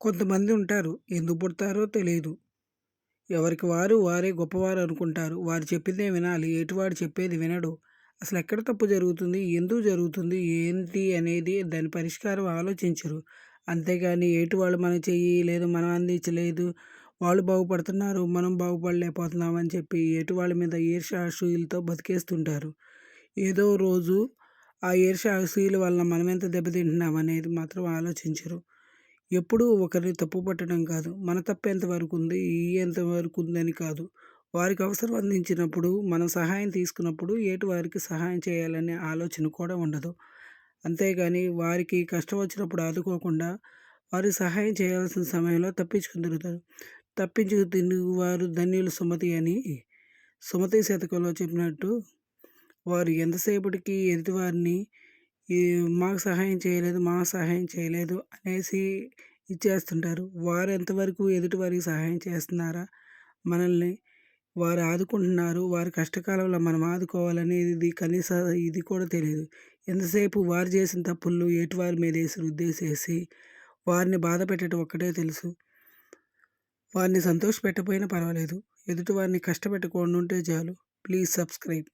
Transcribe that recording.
కొంతమంది ఉంటారు. ఎందుకు పుడతారో తెలియదు ఎవరికి వారు వారే గొప్పవారు అనుకుంటారు. వారు చెప్పిందే వినాలి. ఎటువాడు చెప్పేది వినడు. అసలు ఎక్కడ తప్పు జరుగుతుంది? ఎందుకు జరుగుతుంది? ఏంటి అనేది దాని పరిష్కారం ఆలోచించరు. అంతేగాని ఏటు వాళ్ళు మనం చెయ్యి లేదు మనం అందించలేదు. వాళ్ళు బాగుపడుతున్నారు మనం బాగుపడలేకపోతున్నామని చెప్పి ఎటు వాళ్ళ మీద ఈర్ష అసూయలతో బతికేస్తుంటారు. ఏదో రోజు ఆ ఈర్ష అసూయల వల్ల మనం ఎంత దెబ్బతింటున్నాం అనేది మాత్రం ఆలోచించరు. ఎప్పుడూ ఒకరిని తప్పు పట్టడం కాదు. మన తప్పు ఎంతవరకు ఉంది ఈ ఎంతవరకు ఉందని కాదు. వారికి అవసరం అందించినప్పుడు మనం సహాయం తీసుకున్నప్పుడు ఏటి వారికి సహాయం చేయాలనే ఆలోచన కూడా ఉండదు. అంతేగాని వారికి కష్టం వచ్చినప్పుడు ఆదుకోకుండా వారికి సహాయం చేయాల్సిన సమయంలో తప్పించుకుని తిరుగుతారు. తప్పించుకు తిరుగు వారు ధన్యులు సుమతి అని సుమతి శతకంలో చెప్పినట్టు వారు ఎంతసేపటికి ఎదుటివారిని మాకు సహాయం చేయలేదు మాకు సహాయం చేయలేదు అనేసి ఇచ్చేస్తుంటారు. వారు ఎంతవరకు ఎదుటి వారికి సహాయం చేస్తున్నారా? మనల్ని వారు ఆదుకుంటున్నారు వారి కష్టకాలంలో మనం ఆదుకోవాలనేది ఇది కనీస ఇది కూడా తెలియదు. ఎంతసేపు వారు చేసిన తప్పులు ఎటు వారి మీద వేసి రుద్దేసేసి వారిని బాధ పెట్టడం ఒక్కటే తెలుసు. వారిని సంతోష పెట్టకపోయినా పర్వాలేదు. ఎదుటి వారిని కష్టపెట్టకుండా ఉంటే చాలు. Please subscribe.